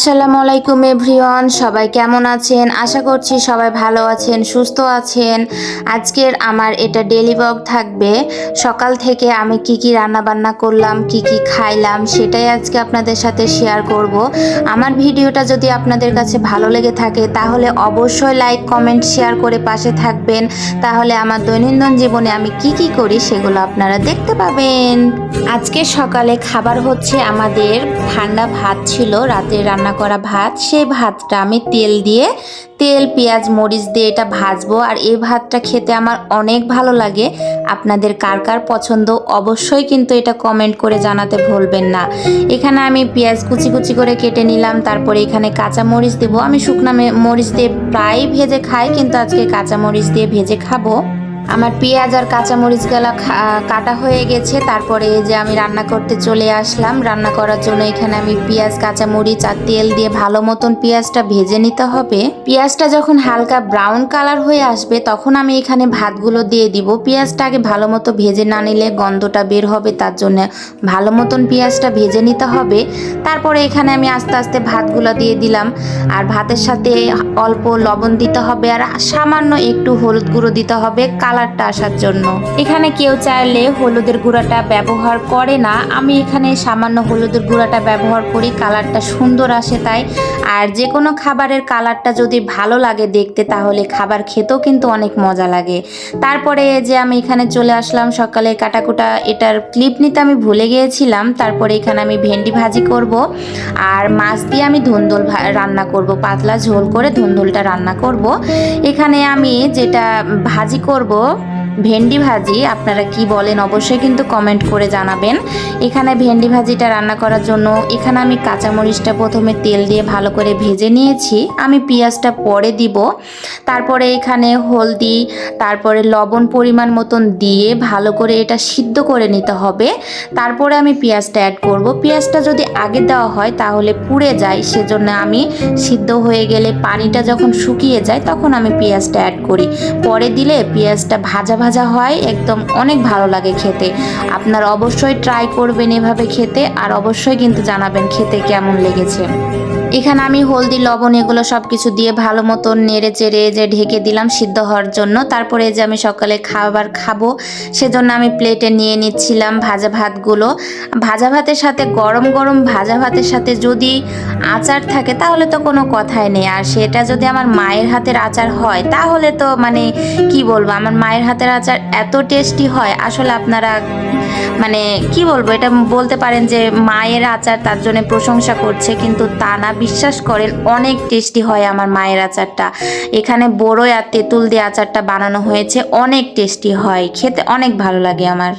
আসসালামু আলাইকুম এভরিওয়ান, সবাই কেমন আছেন? আশা করছি সবাই ভালো আছেন, সুস্থ আছেন। আজকের আমার এটা ডেলি ব্লগ থাকবে। সকাল থেকে আমি কি কি রান্না বান্না করলাম, কি কি খাইলাম, সেটাই আজকে আপনাদের সাথে শেয়ার করব। আমার ভিডিওটা যদি আপনাদের কাছে ভালো লেগে থাকে, তাহলে অবশ্যই লাইক কমেন্ট শেয়ার করে পাশে থাকবেন। তাহলে আমার দৈনন্দিন জীবনে আমি কি কি করি, সেগুলো আপনারা দেখতে পাবেন। আজকে সকালে খাবার হচ্ছে আমাদের ঠান্ডা ভাত ছিল রাতে রান্না করা ভাত, সেই ভাতটা আমি তেল দিয়ে, তেল, পেঁয়াজ, মরিচ দিয়ে এটা ভাজবো। আর এই ভাতটা খেতে আমার অনেক ভালো লাগে। আপনাদের কার কার পছন্দ অবশ্যই কিন্তু এটা কমেন্ট করে জানাতে ভুলবেন না। এখানে আমি পেঁয়াজ কুচি কুচি করে কেটে নিলাম, তারপরে এখানে কাঁচা মরিচ দেবো। আমি শুকনা মরিচ দিয়ে প্রায় ভেজে খাই, কিন্তু আজকে কাঁচা মরিচ দিয়ে ভেজে খাব। আমার পেঁয়াজ আর কাঁচামরিচ গেলা কাটা হয়ে গেছে। তারপরে যে আমি রান্না করতে চলে আসলাম। রান্না করার জন্য এখানে আমি পেঁয়াজ, কাঁচামরিচ আর তেল দিয়ে ভালো মতন পেঁয়াজটা ভেজে নিতে হবে। পেঁয়াজটা যখন হালকা ব্রাউন কালার হয়ে আসবে, তখন আমি এখানে ভাতগুলো দিয়ে দিব। পেঁয়াজটা আগে ভালো মতো ভেজে না নিলে গন্ধটা বের হবে, তার জন্য ভালো মতন পেঁয়াজটা ভেজে নিতে হবে। তারপরে এখানে আমি আস্তে আস্তে ভাতগুলো দিয়ে দিলাম। আর ভাতের সাথে অল্প লবণ দিতে হবে আর সামান্য একটু হলুদ গুঁড়ো দিতে হবে। কালারটা আসার জন্য। এখানে কেউ চাইলে হলুদের গুঁড়াটা ব্যবহার করে না। আমি এখানে সামান্য হলুদের গুঁড়াটা ব্যবহার করি, কালারটা সুন্দর আসে তাই। আর যে কোনো খাবারের কালারটা যদি ভালো লাগে দেখতে, তাহলে খাবার খেতেও কিন্তু অনেক মজা লাগে। তারপরে যে আমি এখানে চলে আসলাম সকালে কাটাকুটা, এটার ক্লিপ নিতে আমি ভুলে গিয়েছিলাম। তারপরে এখানে আমি ভেন্ডি ভাজি করব। আর মাছ দিয়ে আমি ধুন্দুল রান্না করব। পাতলা ঝোল করে ধুন্দুলটা রান্না করব। এখানে আমি যেটা ভাজি করব 주시고 ভেন্ডি ভাজি, আপনারা কি বলেন অবশ্যই কিন্তু কমেন্ট করে জানাবেন। এখানে ভেন্ডি ভাজিটা রান্না করার জন্য এখানে আমি কাঁচামরিচটা প্রথমে তেল দিয়ে ভালো করে ভেজে নিয়েছি। আমি পেঁয়াজটা পরে দিব। তারপরে এখানে হলদি, তারপরে লবণ পরিমাণ মতন দিয়ে ভালো করে এটা সিদ্ধ করে নিতে হবে। তারপরে আমি পেঁয়াজটা অ্যাড করব। পেঁয়াজটা যদি আগে দেওয়া হয় তাহলে পুড়ে যায়, সেজন্য আমি সিদ্ধ হয়ে গেলে পানিটা যখন শুকিয়ে যায় তখন আমি পেঁয়াজটা অ্যাড করি। পরে দিলে পেঁয়াজটা ভাজা ভাজা হয়, একদম অনেক ভালো লাগে খেতে। আপনারা অবশ্যই ট্রাই করবেন এভাবে খেতে, আর অবশ্যই কিন্তু জানাবেন খেতে কেমন লেগেছে। এখানে আমি হলদি, লবণ এগুলো সব কিছু দিয়ে ভালো মতন নেড়ে চেড়ে যে ঢেকে দিলাম সিদ্ধ হওয়ার জন্য। তারপরে যে আমি সকালে খাবার খাব, সেজন্য আমি প্লেটে নিয়ে নিচ্ছিলাম ভাজা ভাতগুলো। ভাজা ভাতের সাথে, গরম গরম ভাজা ভাতের সাথে যদি আচার থাকে, তাহলে তো কোনো কথাই নেই। আর সেটা যদি আমার মায়ের হাতের আচার হয়, তাহলে তো মানে কি বলব, আমার মায়ের হাতের আচার এত টেস্টি হয়, আসলে আপনারা মানে কি বলব, এটা বলতে পারেন যে মায়ের আচার তার জন্য প্রশংসা করছে, কিন্তু তা না বিশ্বাস করেন, অনেক টেস্টি হয় আমার মায়ের আচারটা। এখানে বড়ই আর তেঁতুল দিয়ে আচারটা বানানো হয়েছে, অনেক টেস্টি হয়, খেতে অনেক ভালো লাগে আমার।